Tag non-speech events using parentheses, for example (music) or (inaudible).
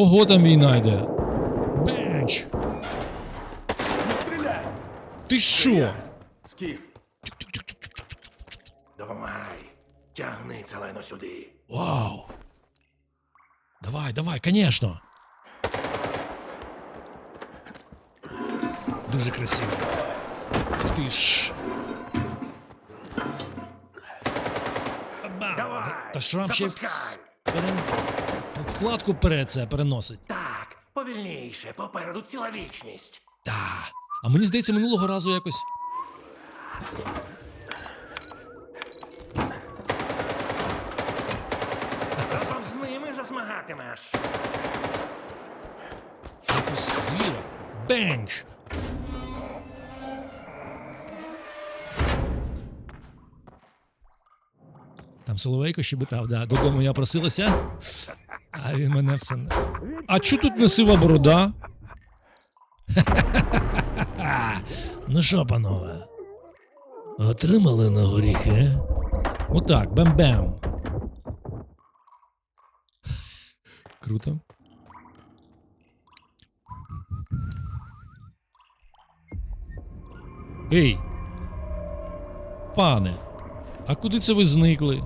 Ого, там війна йде. Бенч! Не стріляй! Ти що? Скіф! Допомагай! Тягни це лайно сюди! Вау! Давай, давай, конечно. Дуже красиво. Ти ж. Бам! Давай! Та шрам ще запускай! Вкладку перед це переносить. Так, повільніше, попереду ціла вічність. Та. А мені здається, минулого разу якось. Разом з ними засмагатимеш. Якось зліва. Бенч! Там Соловейко щебетав, да. Додому я просилася, а він мене все. не- А чо тут не сива борода? (laughs) ну що, панове? Отримали на горіхи? Отак, бем-бем. Круто. Ей! Пане, а куди це ви зникли?